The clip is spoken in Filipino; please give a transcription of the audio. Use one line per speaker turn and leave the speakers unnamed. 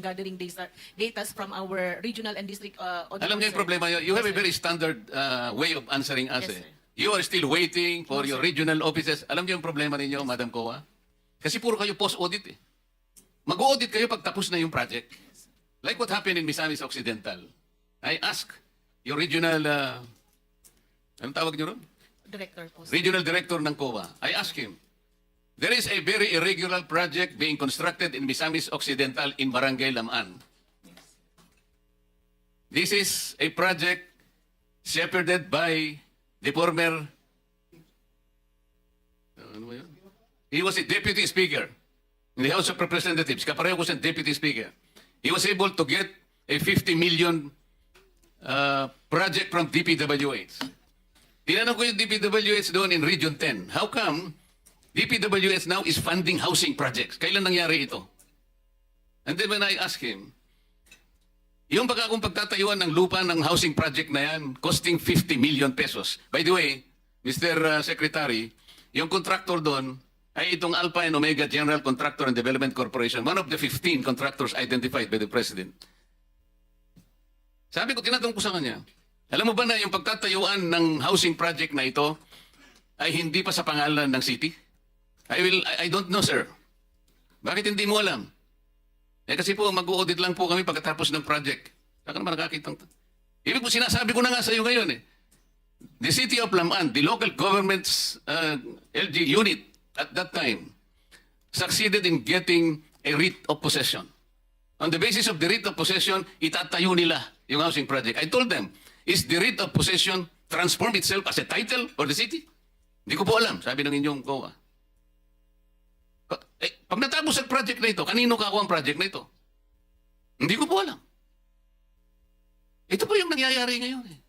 gathering data, data from our regional and district uh, auditors.
Alam niyo yung problema niyo? You have a very standard uh, way of answering us.
Yes,
eh.
sir.
You are still waiting for your regional offices. Alam niyo yung problema ninyo, Madam Kowa? Kasi puro kayo post-audit eh. Mag-audit kayo pag tapos na yung project. Like what happened in Misamis Occidental. I ask your regional, uh, anong tawag niyo ron?
Director po. sir.
Regional Director ng COA. I asked him, there is a very irregular project being constructed in Misamis Occidental in Barangay Lamaan. This is a project shepherded by the former, ano? He was a deputy speaker in the House of Representatives. Kapareho ko siyang deputy speaker. He was able to get a 50 million uh, project from DPWH. Tinanong ko yung DPWH doon in Region 10. How come DPWH now is funding housing projects? Kailan nangyari ito? And then when I asked him, yung baka kung pagtatayuan ng lupa ng housing project na yan, costing 50 million pesos. By the way, Mr. uh, Secretary, yung contractor doon ay itong Alpha and Omega General Contractor and Development Corporation, one of the 15 contractors identified by the President. Sabi ko, tinatanong ko sa kanya, alam mo ba na yung pagtatayuan ng housing project na ito ay hindi pa sa pangalan ng city? I will, I, I don't know, sir. Bakit hindi mo alam? Eh kasi po, mag-audit lang po kami pagkatapos ng project. Saka naman nakakita. Ibig po sinasabi ko na nga sa iyo ngayon eh. The city of Laman, the local government's uh, LG unit at that time, succeeded in getting a writ of possession. On the basis of the writ of possession, itatayo nila yung housing project. I told them, is the writ of possession transform itself as a title for the city? Hindi ko po alam, sabi ng inyong COA. Eh, pag natapos ang project na ito, kanino kakuha ang project na ito? Hindi ko po alam. Ito po yung nangyayari ngayon eh.